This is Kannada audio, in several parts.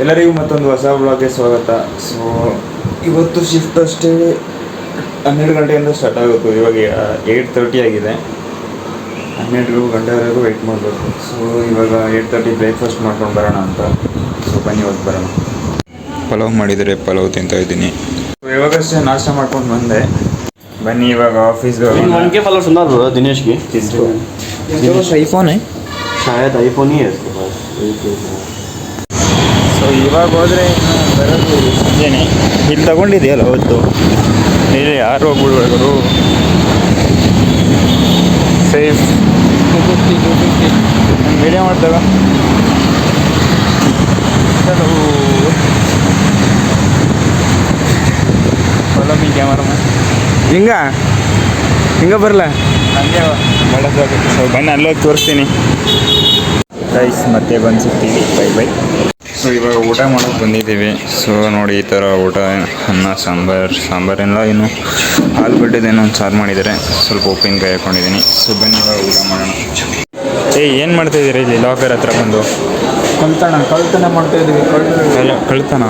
ಎಲ್ಲರಿಗೂ ಮತ್ತೊಂದು ಹೊಸ ಬ್ಲಾಗ್ಗೆ ಸ್ವಾಗತ ಸೊ ಇವತ್ತು ಶಿಫ್ಟ್ ಅಷ್ಟೇ ಹನ್ನೆರಡು ಗಂಟೆಯಿಂದ ಸ್ಟಾರ್ಟ್ ಆಗುತ್ತೆ ಇವಾಗ ಏಯ್ಟ್ ತರ್ಟಿ ಆಗಿದೆ ಹನ್ನೆರಡು ಗಂಟೆವರೆಗೂ ವೆಯ್ಟ್ ಮಾಡಬೇಕು ಸೊ ಇವಾಗ ಏಯ್ಟ್ ತರ್ಟಿ ಬ್ರೇಕ್ಫಾಸ್ಟ್ ಮಾಡ್ಕೊಂಡು ಬರೋಣ ಅಂತ ಸೊ ಬನ್ನಿ ಇವತ್ತು ಬರೋಣ ಪಲಾವ್ ಮಾಡಿದರೆ ಪಲಾವ್ ತಿಂತಾ ಇದ್ದೀನಿ ಇವಾಗಷ್ಟೇ ನಾಷ್ಟ ಮಾಡ್ಕೊಂಡು ಬಂದೆ ಬನ್ನಿ ಇವಾಗ ಆಫೀಸ್ಗೆ उनके फॉलोअर्स सुना रहा दिनेश की ಐಫೋನೇ शायद आईफोन ही है इसके पास ಸೊ ಇವಾಗ ಹೋದರೆ ಬರೋದು ಸಂಜೆನೆ ಇಲ್ಲಿ ತಗೊಂಡಿದೆಯಲ್ಲ ಅವತ್ತು ಇಲ್ಲಿ ಯಾರು ಹೋಗ್ಬಿಡ್ಬೇಕು safe. Video sir follow camera ಹಿಂಗ? ಹಿಂಗ ಬರಲ್ಲ ಹಂಗೆ ಮಾಡೋದಾಗುತ್ತೆ ಸೊ ಬನ್ನಿ ಅಲ್ಲೋಗಿ ತೋರಿಸ್ತೀನಿ. ಪ್ರೈಸ್ ಮತ್ತೆ ಬಂದು ಸಿಗ್ತೀವಿ ಬೈ ಬೈ ಸೊ ಇವಾಗ ಊಟ ಮಾಡೋಕೆ ಬಂದಿದ್ದೀವಿ. ಸೊ ನೋಡಿ ಈ ಥರ ಊಟ ಅನ್ನ ಸಾಂಬಾರು ಸಾಂಬಾರೆಲ್ಲ ಏನು ಬಿಟ್ಟಿದ್ದೇನೋ ಒಂದು ಸಾರು ಮಾಡಿದ್ದಾರೆ. ಸ್ವಲ್ಪ ಉಪ್ಪಿನಕಾಯಿ ಹಾಕೊಂಡಿದ್ದೀನಿ. ಸೊ ಬನ್ನಿ ಇವಾಗ ಊಟ ಮಾಡೋಣ. ಏ ಏನು ಮಾಡ್ತಾಯಿದ್ದೀರಿ ಇಲ್ಲಿ? ಲಾಕರ್ ಹತ್ರ ಬಂದು? ಕಲ್ತಣ ಕಲ್ತನ ಮಾಡ್ತಾ ಇದ್ದೀವಿ ಅಲ್ಲ, ಕಳ್ತನ?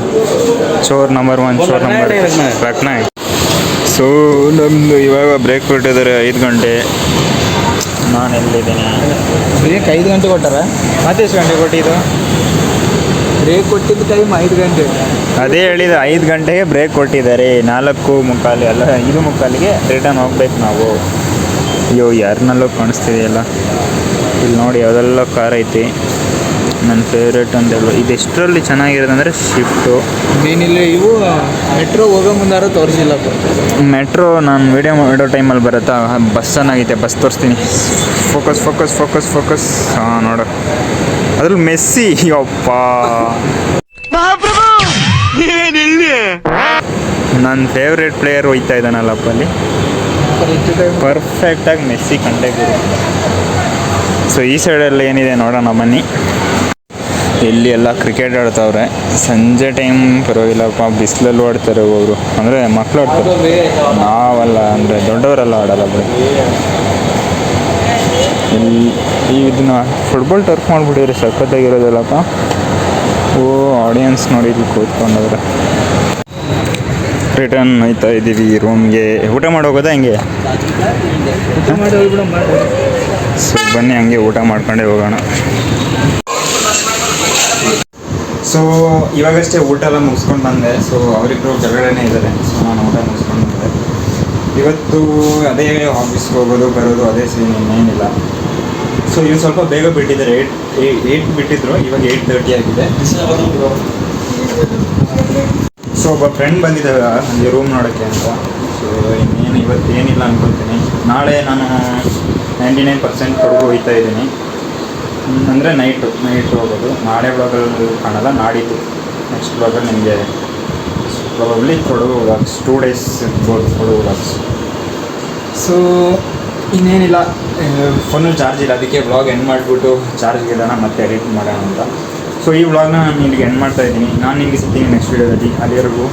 ಚೋರ್ ನಂಬರ್ ಒನ್ ಚೋರ್ ನಂಬರ್ ರಕ್ನಾಯ್ ಸೊ ನಮ್ಮದು ಇವಾಗ ಬ್ರೇಕ್ ಕೊಟ್ಟಿದ್ದಾರೆ ಐದು ಗಂಟೆ. ನಾನು ಎಲ್ಲಿದ್ದೀನಿ ಬ್ರೇಕ್ ಐದು ಗಂಟೆ ಕೊಟ್ಟಾರ? ಮತ್ತೆ ಎಷ್ಟು ಗಂಟೆ ಕೊಟ್ಟಿದ್ದು? ಬ್ರೇಕ್ ಕೊಟ್ಟಿದ್ದ ಟೈಮ್ ಐದು ಗಂಟೆ. ಅದೇ ಹೇಳಿದ ಐದು ಗಂಟೆಗೆ ಬ್ರೇಕ್ ಕೊಟ್ಟಿದ್ದಾರೆ. ನಾಲ್ಕು ಮುಕ್ಕಾಲು ಅಲ್ಲ ಐದು ಮುಕ್ಕಾಲಿಗೆ ರಿಟರ್ನ್ ಹೋಗ್ಬೇಕು ನಾವು. ಅಯ್ಯೋ ಯಾರನ್ನಲ್ಲೋ ಕಾಣಿಸ್ತಿದೆಯಲ್ಲ ಇಲ್ಲಿ ನೋಡಿ ಯಾವುದೆಲ್ಲ ಕಾರ್ ಐತಿ. ನನ್ನ ಫೇವ್ರೇಟ್ ಅಂತ ಹೇಳೋ ಇದು ಎಷ್ಟರಲ್ಲಿ ಚೆನ್ನಾಗಿರೋದು ಅಂದರೆ ಶಿಫ್ಟು ಮೇನಿಲ್ಲ ಇವು ಮೆಟ್ರೋ ಹೋಗೋ ಮುಂದಾರ ತೋರಿಸಿಲ್ಲ ಮೆಟ್ರೋ ನಾನು ವೀಡಿಯೋ ಮಾಡೋ ಟೈಮಲ್ಲಿ ಬರುತ್ತಾ? ಬಸ್ ಚೆನ್ನಾಗೈತೆ ಬಸ್ ತೋರಿಸ್ತೀನಿ. ಫೋಕಸ್ ಫೋಕಸ್ ಫೋಕಸ್ ಫೋಕಸ್ ಹಾಂ ನೋಡು. ಅದ್ರಲ್ಲಿ ಮೆಸ್ಸಿ ಯಪ್ಪ. ನನ್ನ ಫೇವ್ರೇಟ್ ಪ್ಲೇಯರ್ ಹೋಯ್ತಾ ಇದ್ದಾನಲ್ಲಪ್ಪ ಅಲ್ಲಿ ಪರ್ಫೆಕ್ಟಾಗಿ ಮೆಸ್ಸಿ ಕಂಡೆ ಸೊ ಈ ಸೈಡಲ್ಲಿ ಏನಿದೆ ನೋಡೋಣ ಬನ್ನಿ. ಇಲ್ಲಿ ಎಲ್ಲ ಕ್ರಿಕೆಟ್ ಆಡ್ತಾವ್ರೆ. ಸಂಜೆ ಟೈಮ್ ಪರವಾಗಿಲ್ಲಪ್ಪ ಬಿಸಿಲಲ್ಲಿ ಆಡ್ತಾರೆ ಅವರು. ಅಂದರೆ ಮಕ್ಕಳು ಆಡ್ತಾರೆ. ನಾವಲ್ಲ ಅಂದರೆ ದೊಡ್ಡವರೆಲ್ಲ ಆಡಲ್ಲ ಬಿಡಿ ಈ ಇದನ್ನ ಫುಟ್ಬಾಲ್ ಟರ್ಫ್ ಮಾಡಿಬಿಟ್ಟಿದ್ರೆ ಸಖತ್ತಾಗಿರೋದಲ್ಲಪ್ಪ? ಓ ಆಡಿಯನ್ಸ್ ನೋಡಿ ಇಲ್ಲಿ ಕೂತ್ಕೊಂಡವ್ರೆ. ರಿಟರ್ನ್ ಆಯ್ತಾ ಇದ್ದೀವಿ ರೂಮ್ಗೆ ಊಟ ಮಾಡೋಗೋದಾ ಹೆಂಗೆ? ಸೊ ಬನ್ನಿ ಹಂಗೆ ಊಟ ಮಾಡ್ಕೊಂಡೇ ಹೋಗೋಣ. ಸೊ ಇವಾಗಷ್ಟೇ ಊಟ ಎಲ್ಲ ಮುಗಿಸ್ಕೊಂಡು ಬಂದೆ. ಸೊ ಅವರಿಬ್ಬರು ಕೆಳಗಡೆನೇ ಇದ್ದಾರೆ. ಸೊ ನಾನು ಊಟ ಮುಗಿಸ್ಕೊಂಡು ಬಂದೆ. ಇವತ್ತು ಅದೇ ಆಫೀಸ್ಗೆ ಹೋಗೋದು ಬರೋದು ಅದೇ ಸೀನ್ ಇನ್ನೇನಿಲ್ಲ ಸೊ ಇವ್ರು ಸ್ವಲ್ಪ ಬೇಗ ಬಿಟ್ಟಿದ್ದಾರೆ. ಏಯ್ಟ್ ಏಯ್ಟ್ ಬಿಟ್ಟಿದ್ರು. ಇವಾಗ ಏಯ್ಟ್ ತರ್ಟಿ ಆಗಿದೆ. ಸೊ ಒಬ್ಬ ಫ್ರೆಂಡ್ ಬಂದಿದ್ದಾವೆ ನನಗೆ ರೂಮ್ ನೋಡೋಕ್ಕೆ ಅಂತ. ಸೊ ಇನ್ನೇನು ಇವತ್ತು ಏನಿಲ್ಲ ಅನ್ಕೊತೀನಿ ನಾಳೆ ನಾನು ನೈಂಟಿ ನೈನ್ ಪರ್ಸೆಂಟ್ ಕೊಡಗು ಹೋಗ್ತಾ ಇದ್ದೀನಿ. ಅಂದರೆ ನೈಟು ನೈಟ್ ಹೋಗೋದು. ನಾಳೆ ಬ್ಲಾಗಲ್ಲಿ ಕಾಣಲ್ಲ. ನಾಡಿದ್ದು. ನೆಕ್ಸ್ಟ್ ಬ್ಲಾಗಲ್ಲಿ ನಿಮಗೆ probably Kodagu vlogs two days ಇರ್ಬೋದು ಕೊಡಗು ಸೊ ಇನ್ನೇನಿಲ್ಲ ಫೋನಲ್ಲಿ ಚಾರ್ಜ್ ಇಲ್ಲ. ಅದಕ್ಕೆ ವ್ಲಾಗ್ ಎಂಡ್ ಮಾಡಿಬಿಟ್ಟು ಚಾರ್ಜ್ ಇಡೋಣ ಮತ್ತೆ ಎಡಿಟ್ ಮಾಡೋಣ ಅಂತ. ಸೊ ಈ ವ್ಲಾಗ್ನ ನಾನು ಇಲ್ಲಿಗೆ ಎಂಡ್ ಮಾಡ್ತಾ ಇದ್ದೀನಿ. ನಾನು ನಿಮಗೆ ಸಿಗ್ತೀನಿ ನೆಕ್ಸ್ಟ್ ವೀಡಿಯೋದಲ್ಲಿ ಅಲ್ಲಿವರೆಗೂ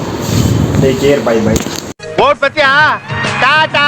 ಟೇಕ್ ಕೇರ್ ಬೈ ಬೈ ಓಟ್ ಪತ್ಯಾ ಟಾಟಾ!